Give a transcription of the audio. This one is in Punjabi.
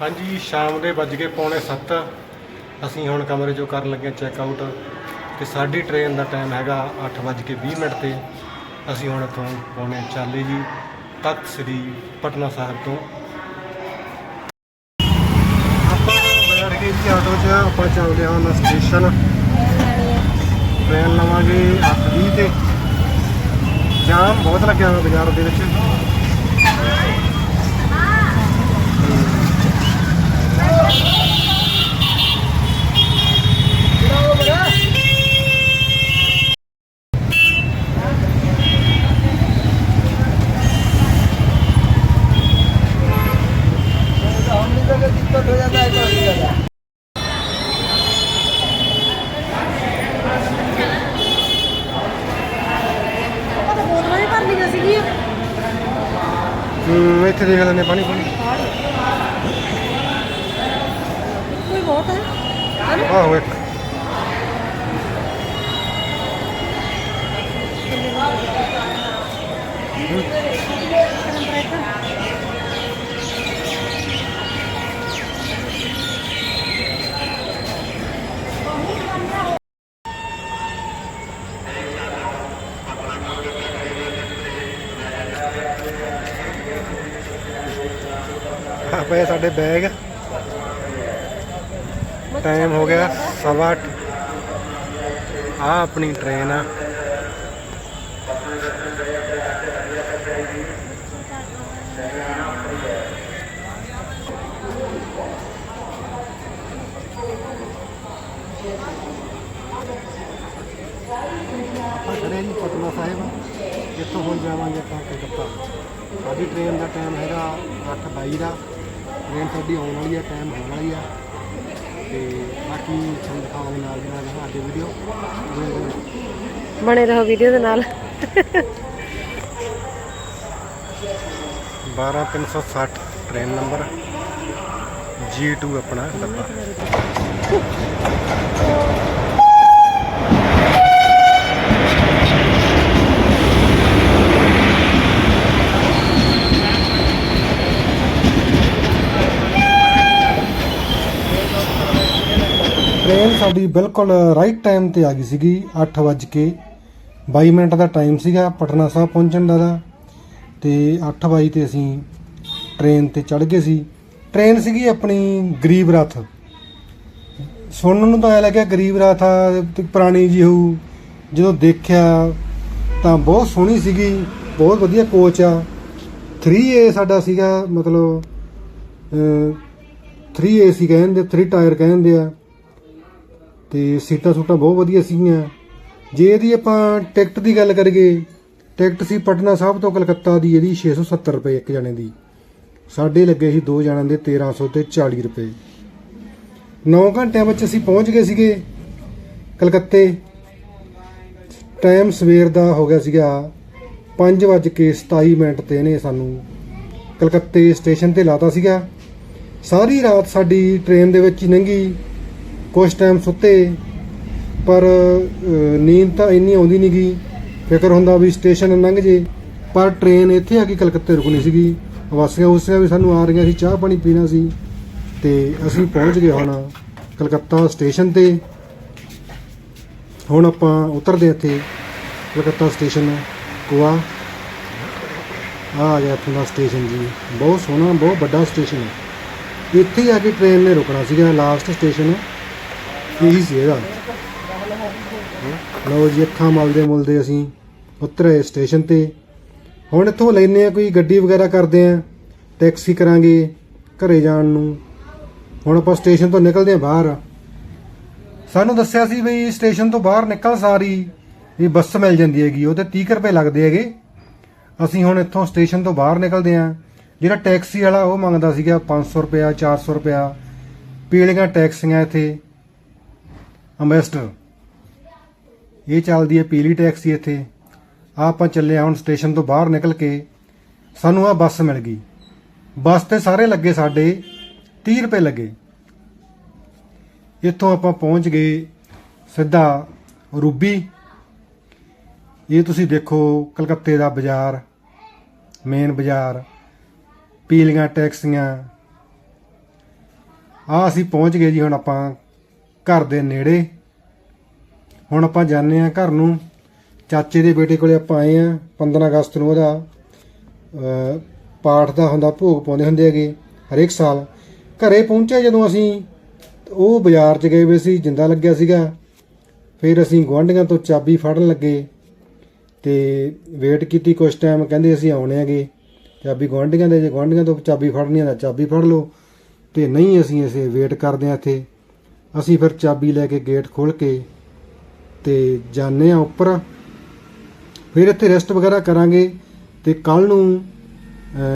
ਹਾਂਜੀ, ਸ਼ਾਮ ਦੇ ਵੱਜ ਕੇ ਪੌਣੇ 7 ਅਸੀਂ ਹੁਣ ਕਮਰੇ ਚੋਂ ਕਰਨ ਲੱਗੇ ਚੈੱਕ ਆਊਟ ਤੇ ਸਾਡੀ ਟ੍ਰੇਨ ਦਾ ਟਾਈਮ ਹੈਗਾ 8:20 ਮਿੰਟ ਤੇ। ਅਸੀਂ ਹੁਣ ਇੱਥੋਂ ਪੌਣੇ ਚਾਲੇ ਜੀ ਤਖਤ ਸ੍ਰੀ ਪਟਨਾ ਸਾਹਿਬ ਤੋਂ। ਆਪਾਂ ਬੈਠ ਗਏ ਜੀ ਆਟੋ 'ਚ, ਆਪਾਂ ਚੱਲਦੇ ਹਾਂ ਨਾ ਸਟੇਸ਼ਨ ਟ੍ਰੇਨ ਲਵਾਂਗੇ 8:20 ਤੇ। ਜਾਮ ਬਹੁਤ ਲੱਗਿਆ ਹੋਇਆ ਬਾਜ਼ਾਰ ਦੇ ਵਿੱਚ ਆਪਾਂ ਤਾਂ ਬੋਤਲਾਂ ਹੀ ਭਰ ਲਈਆਂ ਸੀਗੀਆਂ ਹੂੰ ਇੱਥੇ ਦੇਖ ਲੈਂਦੇ ਪਾਣੀ ਪਾਣੀ। ਕੋਈ ਬਹੁਤ ਹੈ। ਹਨ? ਆਹੋ ਇੱਕ ਆ ਪਏ ਸਾਡੇ ਬੈਗ। ਟਾਈਮ ਹੋ ਗਿਆ ਸਵਾ ਅੱਠ। ਆ ਆਪਣੀ ਟ੍ਰੇਨ ਆ। ਆਪਾਂ ਜੀ ਪਟਨਾ ਸਾਹਿਬ। ਇੱਥੋਂ ਹੁਣ ਜਾਵਾਂਗੇ ਆਪਾਂ ਕਲਕੱਤਾ ਸਾਡੀ ਟ੍ਰੇਨ ਦਾ ਟਾਈਮ ਹੈਗਾ 8:22 ਦਾ। ਟ੍ਰੇਨ ਸਾਡੀ ਆਉਣ ਵਾਲੀ ਆ ਟਾਈਮ ਹੋਣ ਵਾਲੀ ਆ। ਤੇ ਬਾਕੀ ਤੁਹਾਨੂੰ ਦਿਖਾਵਾਂਗੇ ਨਾਲ ਦੀ ਨਾਲ ਸਾਡੇ ਵੀਡੀਓ ਬਣੇ ਰਹੋ ਵੀਡੀਓ ਦੇ ਨਾਲ। 12360 ਟ੍ਰੇਨ ਨੰਬਰ G2 ਆਪਣਾ ਡੱਬਾ। ਟ੍ਰੇਨ ਸਾਡੀ ਬਿਲਕੁਲ ਰਾਈਟ ਟਾਈਮ ਤੇ ਆ ਗਈ ਸੀਗੀ 8 ਵਜੇ ਕੇ। 22 ਮਿੰਟ ਦਾ ਟਾਈਮ ਸੀਗਾ ਪਟਨਾ ਸਾਹਿਬ ਪਹੁੰਚਣ ਦਾ ਦਾ ਤੇ 8 ਵਜੇ ਤੇ ਅਸੀਂ ਟ੍ਰੇਨ ਤੇ ਚੜ ਗਏ ਸੀ। ਟ੍ਰੇਨ ਸੀਗੀ ਆਪਣੀ ਗਰੀਬ ਰਥ। ਸੁਣਨ ਨੂੰ ਤਾਂ ਐ ਲੱਗਿਆ ਗਰੀਬ ਰਥ ਆ ਤੇ ਪੁਰਾਣੀ ਜੀ ਹੋਊ। ਜਦੋਂ ਦੇਖਿਆ ਤਾਂ ਬਹੁਤ ਸੋਹਣੀ ਸੀਗੀ ਬਹੁਤ ਵਧੀਆ ਕੋਚ ਆ। 3A ਸਾਡਾ ਸੀਗਾ ਮਤਲਬ ਅਹ, 3A ਸੀ ਕਹਿੰਦੇ 3 ਟਾਇਰ ਕਹਿੰਦੇ ਆ। ਤੇ ਸੀਟਾਂ ਸੂਟਾਂ ਬਹੁਤ ਵਧੀਆ ਸੀਗੀਆਂ। ਜੇ ਇਹਦੀ ਆਪਾਂ ਟਿਕਟ ਦੀ ਗੱਲ ਕਰੀਏ, ਟਿਕਟ ਸੀ ਪਟਨਾ ਸਾਹਿਬ ਤੋਂ ਕਲਕੱਤਾ ਦੀ, ਇਹਦੀ 670 ਰੁਪਏ ਇੱਕ ਜਣੇ ਦੀ। ਸਾਡੇ ਲੱਗੇ ਸੀ ਦੋ ਜਣਾਂ ਦੇ 1300 ਤੇ 40 ਰੁਪਏ। 9 ਘੰਟਿਆਂ ਵਿੱਚ ਅਸੀਂ ਪਹੁੰਚ ਗਏ ਸੀਗੇ ਕਲਕੱਤੇ। ਟਾਈਮ ਸਵੇਰ ਦਾ ਹੋ ਗਿਆ ਸੀਗਾ 5:27 ਮਿੰਟ ਤੇ ਇਹਨੇ ਸਾਨੂੰ ਕਲਕੱਤੇ ਸਟੇਸ਼ਨ ਤੇ ਲਾਤਾ ਸੀਗਾ। ਸਾਰੀ ਰਾਤ ਸਾਡੀ ਟ੍ਰੇਨ ਦੇ ਵਿੱਚ ਹੀ ਲੰਘੀ। ਕੁਝ ਟਾਈਮ ਸੁੱਤੇ, ਪਰ ਨੀਂਦ ਤਾਂ ਇੰਨੀ ਆਉਂਦੀ ਨਹੀਂ ਗਈ ਫਿਕਰ ਹੁੰਦਾ ਵੀ ਸਟੇਸ਼ਨ ਲੰਘ ਜੇ। ਪਰ ਟ੍ਰੇਨ ਇੱਥੇ ਆ ਕੇ ਕਲਕੱਤੇ ਰੁਕਣੀ ਸੀਗੀ। ਵਾਸੀਆਂ ਉਸਿਆਂ ਵੀ ਸਾਨੂੰ ਆ ਰਹੀਆਂ ਸੀ, ਚਾਹ ਪਾਣੀ ਪੀਣਾ ਸੀ। ਤੇ ਅਸੀਂ ਪਹੁੰਚ ਗਏ ਹੁਣ ਕਲਕੱਤਾ ਸਟੇਸ਼ਨ ਤੇ। ਹੁਣ ਆਪਾਂ ਉਤਰਦੇ ਹਾਂ ਇੱਥੇ ਕਲਕੱਤਾ ਸਟੇਸ਼ਨ ਗੋਆ ਆ ਆ ਗਿਆ ਇੱਥੋਂ ਦਾ ਸਟੇਸ਼ਨ ਜੀ। ਬਹੁਤ ਸੋਹਣਾ, ਬਹੁਤ ਵੱਡਾ ਸਟੇਸ਼ਨ ਹੈ ਇੱਥੇ ਹੀ ਆ ਕੇ ਟ੍ਰੇਨ ਨੇ ਰੁਕਣਾ ਸੀਗਾ ਲਾਸਟ ਸਟੇਸ਼ਨ ਇਹੀ ਸੀ ਇਹਦਾ? ਲਓ ਜੀ, ਅੱਖਾਂ ਮਲਦੇ ਮੁਲਦੇ ਅਸੀਂ ਉਤਰੇ ਸਟੇਸ਼ਨ ਤੇ। ਹੁਣ ਇੱਥੋਂ ਲੈਨੇ ਆ ਕੋਈ ਗੱਡੀ ਵਗੈਰਾ ਕਰਦੇ ਆ ਟੈਕਸੀ ਕਰਾਂਗੇ ਘਰੇ ਜਾਣ ਨੂੰ। ਹੁਣ ਆਪਾਂ ਸਟੇਸ਼ਨ ਤੋਂ ਨਿਕਲਦੇ ਆ ਬਾਹਰ। ਸਾਨੂੰ ਦੱਸਿਆ ਸੀ ਵੀ ਸਟੇਸ਼ਨ ਤੋਂ ਬਾਹਰ ਨਿਕਲ ਸਾਰੀ, ਵੀ ਬੱਸ ਮਿਲ ਜਾਂਦੀ ਹੈਗੀ ਉਹ ਤੇ 30 ਰੁਪਏ ਲੱਗਦੇ ਹੈਗੇ। ਅਸੀਂ ਹੁਣ ਇੱਥੋਂ ਸਟੇਸ਼ਨ ਤੋਂ ਬਾਹਰ ਨਿਕਲਦੇ ਆ ਜਿਹੜਾ ਟੈਕਸੀ ਵਾਲਾ ਉਹ ਮੰਗਦਾ ਸੀਗਾ 500 ਰੁਪਿਆ 400 ਰੁਪਿਆ ਪੀਲੀਆਂ ਟੈਕਸੀਆਂ ਇੱਥੇ। ਅੰਬੈਸਡਰ। ਇਹ ਚੱਲਦੀ ਹੈ ਪੀਲੀ ਟੈਕਸੀ ਇੱਥੇ। ਆ ਆਪਾਂ ਚੱਲੇ ਹਾਂ ਹੁਣ ਸਟੇਸ਼ਨ ਤੋਂ ਬਾਹਰ ਨਿਕਲ ਕੇ। ਸਾਨੂੰ ਆ ਬੱਸ ਮਿਲ ਗਈ। ਬੱਸ ਤੇ ਸਾਰੇ ਲੱਗੇ ਸਾਡੇ। 30 ਰੁਪਏ ਲੱਗੇ। ਇੱਥੋਂ ਆਪਾਂ ਪਹੁੰਚ ਗਏ ਸਿੱਧਾ ਰੂਬੀ। ਇਹ ਤੁਸੀਂ ਦੇਖੋ ਕਲਕੱਤੇ ਦਾ ਬਾਜ਼ਾਰ ਮੇਨ ਬਾਜ਼ਾਰ, ਪੀਲੀਆਂ ਟੈਕਸੀਆਂ। ਆ ਅਸੀਂ ਪਹੁੰਚ ਗਏ ਜੀ ਹੁਣ ਆਪਾਂ ਘਰ ਦੇ ਨੇੜੇ। ਹੁਣ ਆਪਾਂ ਜਾਂਦੇ ਆ ਘਰ ਨੂੰ। ਚਾਚੇ ਦੇ ਬੇਟੇ ਕੋਲੇ ਆਪਾਂ ਆਏ ਆ 15 ਅਗਸਤ ਨੂੰ ਉਹਦਾ ਪਾਠ ਦਾ ਹੁੰਦਾ, ਭੋਗ ਪਾਉਂਦੇ ਹੁੰਦੇ ਹੈਗੇ, ਹਰੇਕ ਸਾਲ। ਘਰੇ ਪਹੁੰਚੇ ਜਦੋਂ ਅਸੀਂ, ਉਹ ਬਾਜ਼ਾਰ 'ਚ ਗਏ ਵੇ ਸੀ, ਜਿੰਦਾ ਲੱਗਿਆ ਸੀਗਾ। ਫਿਰ ਅਸੀਂ ਗੁਆਂਢੀਆਂ ਤੋਂ ਚਾਬੀ ਫੜਨ ਲੱਗੇ ਤੇ ਵੇਟ ਕੀਤੀ ਕੁਝ ਟਾਈਮ ਕਹਿੰਦੇ ਅਸੀਂ ਆਉਣੇ ਹੈਗੇ। ਚਾਬੀ ਗੁਆਂਢੀਆਂ ਦੇ, ਜੇ ਗੁਆਂਢੀਆਂ ਤੋਂ ਚਾਬੀ ਫੜਨੀ ਹੈ ਤਾਂ ਚਾਬੀ ਫੜ ਲਓ। ਤੇ ਨਹੀਂ ਅਸੀਂ ਇਸੇ ਵੇਟ ਕਰਦੇ ਆ ਇੱਥੇ। ਅਸੀਂ ਫਿਰ ਚਾਬੀ ਲੈ ਕੇ ਗੇਟ ਖੋਲ ਕੇ ਤੇ ਜਾਂਦੇ ਆ ਉੱਪਰ। ਫਿਰ ਇੱਥੇ ਰੈਸਟ ਵਗੈਰਾ ਕਰਾਂਗੇ ਤੇ ਕੱਲ ਨੂੰ